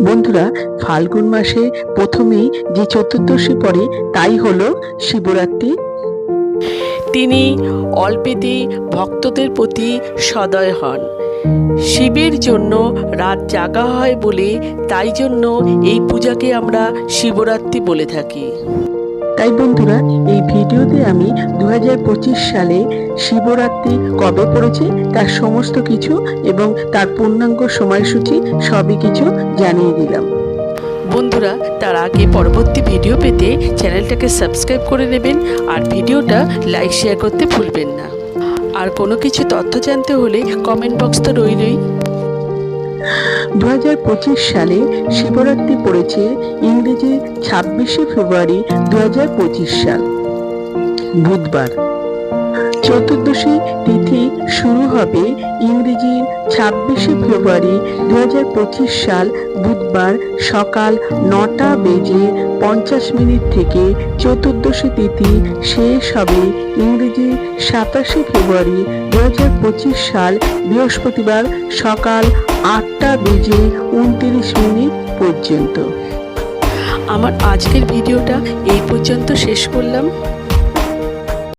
বন্ধুরা, ফাল্গুন মাসে প্রথমেই যে চতুর্দশী পড়ে, তাই হলো শিবরাত্রি। তিনি অল্পেতেই ভক্তদের প্রতি সদয় হন। শিবের জন্য রাত জাগা হয় বলে তাই জন্য এই পূজাকে আমরা শিবরাত্রি বলে থাকি। তাই বন্ধুরা, এই ভিডিওতে আমি দু হাজার পঁচিশ সালে শিবরাত্রি কবে পড়েছে, তার সমস্ত কিছু এবং তার পূর্ণাঙ্গ সময়সূচি সবই কিছু জানিয়ে দিলাম। বন্ধুরা, তার আগে পরবর্তী ভিডিও পেতে চ্যানেলটাকে সাবস্ক্রাইব করে নেবেন আর ভিডিওটা লাইক, শেয়ার করতে ভুলবেন না। আর কোনো কিছু তথ্য জানতে হলে কমেন্ট বক্স তো রইলই দু হাজার পঁচিশ সালে শিবরাত্রি পড়েছে ইংরেজি ছাব্বিশে ফেব্রুয়ারি দু হাজার পঁচিশ সাল। বুধবার। চতুর্দশী তিথি শুরু হবে ইংরেজি ছাব্বিশে ফেব্রুয়ারি দু হাজার পঁচিশ সাল বুধবার সকাল নটা বেজে পঞ্চাশ মিনিট থেকে চতুর্দশী তিথি শেষ হবে ইংরেজি সাতাশে ফেব্রুয়ারি দু হাজার পঁচিশ সাল বৃহস্পতিবার সকাল আটটা বেজে উনত্রিশ মিনিট পর্যন্ত। আমার আজকের ভিডিওটা এই পর্যন্ত শেষ করলাম।